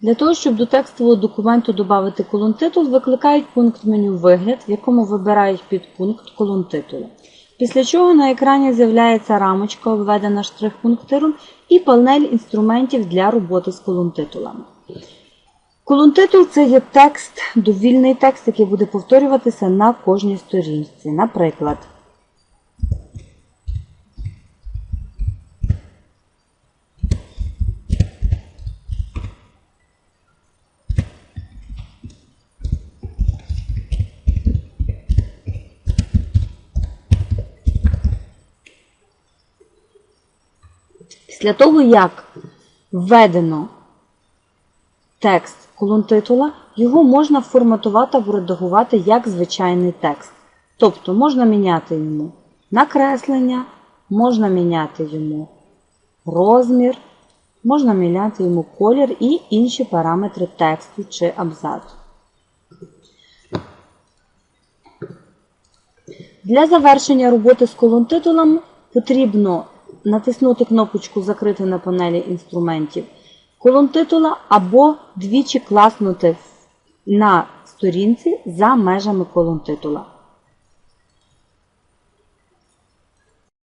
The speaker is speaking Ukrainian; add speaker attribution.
Speaker 1: Для того, щоб до текстового документу додати колон титул, викликають пункт меню Вигляд, в якому вибирають підпункт колон титула. Після чого на екрані з'являється рамочка, обведена штрих-пунктиром, і панель інструментів для роботи з колон титулами. Колон титул це є текст, довільний текст, який буде повторюватися на кожній сторінці. Наприклад, Після того, як введено текст колон титула, його можна форматувати або редагувати як звичайний текст. Тобто можна міняти йому накреслення, можна міняти йому розмір, можна міняти йому колір і інші параметри тексту чи абзацу. Для завершення роботи з колон-титулом потрібно натиснути кнопочку Закрити на панелі інструментів колон титула або двічі класнути на сторінці за межами колон титула.